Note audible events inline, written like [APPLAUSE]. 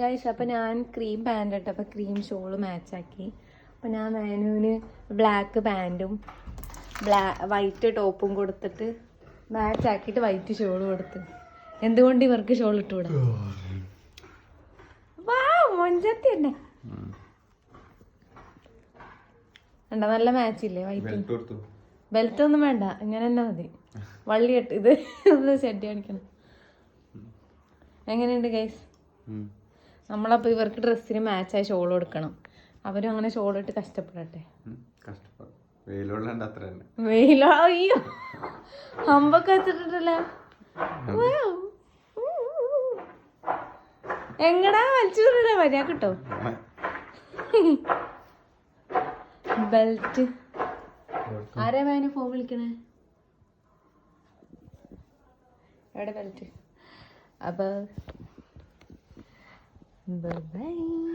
Guys അപ്പം ഞാൻ cream pant ഇട്ട്. അപ്പം ക്രീം ഷോൾ മാച്ചാക്കി അപ്പം ഞാൻ മാനുവിന് ബ്ലാക്ക് പാന്റും ബ്ലാ വൈറ്റ് ടോപ്പും കൊടുത്തിട്ട് മാച്ച് ആക്കിയിട്ട് വൈറ്റ് ഷോൾ കൊടുത്ത്. എന്തുകൊണ്ട് ഇവർക്ക് ഷോൾ ഇട്ടുകൂടാ വാ മൊഞ്ചത്തി തന്നെ. കണ്ട നല്ല മാച്ച് ഇല്ലേ വൈറ്റ് ബെൽറ്റ് ഒന്നും വേണ്ട ഇങ്ങനെ തന്നെ മതി. വള്ളി കെട്ട് ഇത് [LAUGHS] ഒന്ന് സെറ്റ് കാണിക്കണം എങ്ങനെയുണ്ട് ഗൈസ്. നമ്മളപ്പോൾ ഇവർക്ക് ഡ്രസ്സിന് മാച്ചായി ഷോൾ കൊടുക്കണം. അവരും അങ്ങനെ ഷോൾ ഇട്ട് കഷ്ടപ്പെടട്ടെ. വെയിലോ അയ്യോ. അമ്പൊക്കെ വെച്ചിട്ടുണ്ടല്ലോ. എങ്ങടാ വലിച്ചു വരാ കിട്ടോ ബെൽറ്റ്. ആരാ വേന ഫോൺ വിളിക്കണേ? എവിടെ ബെൽറ്റ്? Bye bye.